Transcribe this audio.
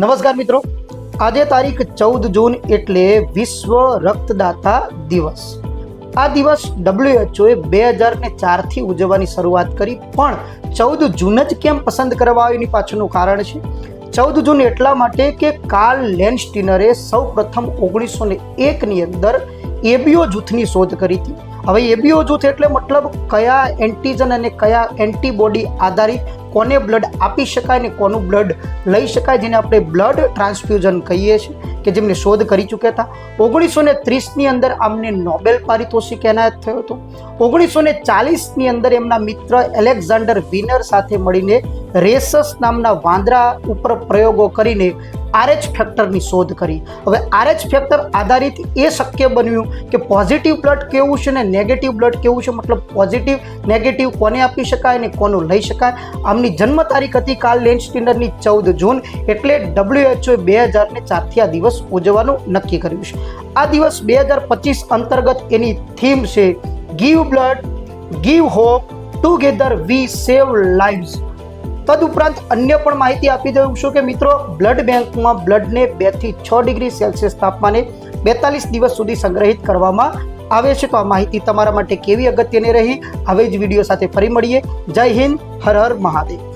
નમસ્કાર મિત્રો. આજે તારીખ ચૌદ જૂન એટલે વિશ્વ રક્તદાતા દિવસ. આ દિવસ ડબ્લ્યુએચઓએ બે હજાર ને ચારથી ઉજવવાની શરૂઆત કરી, પણ ચૌદ જૂન જ કેમ પસંદ કરવા આવ્યું એની પાછળનું કારણ છે? ચૌદ જૂન એટલા માટે કે કાર્લ લેન્સ્ટીનરે સૌ પ્રથમ ઓગણીસો ને એકની અંદર એબીઓ જૂથની શોધ કરી હતી. હવે એબીઓ જૂથ એટલે મતલબ કયા એન્ટીજન અને કયા એન્ટીબોડી આધારિત કોને બ્લડ આપી શકાય ને કોનું બ્લડ લઈ શકાય જેને આપણે બ્લડ ટ્રાન્સફ્યુઝન કહીએ છીએ, કે જેમને શોધ કરી ચૂક્યા હતા. ઓગણીસો ને ત્રીસની અંદર આમને નોબેલ પારિતોષિક એનાયત થયો હતો. ઓગણીસો ને ચાલીસની અંદર એમના મિત્ર એલેક્ઝાન્ડર વિનર સાથે મળીને રેસસ નામના વાંદરા ઉપર પ્રયોગો કરીને આરએચ ફેક્ટરની શોધ કરી. હવે આરએચ ફેક્ટર આધારિત એ શક્ય બન્યું કે પોઝિટિવ બ્લડ કેવું છે ને નેગેટિવ બ્લડ કેવું છે? મતલબ પોઝિટિવ નેગેટિવ કોને આપી શકાય ને કોનું લઈ શકાય? આમની જન્મ તારીખ હતી કાર્લ લેન્સ્ટિનરની ચૌદ જૂન એટલે ડબ્લ્યુએચઓ બે હજારને ચારથી આ દિવસ ઉજવવાનું નક્કી કર્યું છે. આ દિવસ બે હજાર પચીસ અંતર્ગત એની થીમ છે give blood give hope together we save lives તદુપરાંત અન્ય પણ માહિતી આપી દઉં છું કે મિત્રો, બ્લડ બેંકમાં બ્લડને બેથી છ ડિગ્રી સેલ્સિયસ તાપમાને બેતાલીસ દિવસ સુધી સંગ્રહિત કરવામાં આવે છે. તો આ માહિતી તમારા માટે કેવી અગત્યની રહી? હવે જ વીડિયો સાથે ફરી મળીએ. જય હિન્દ, હર હર મહાદેવ.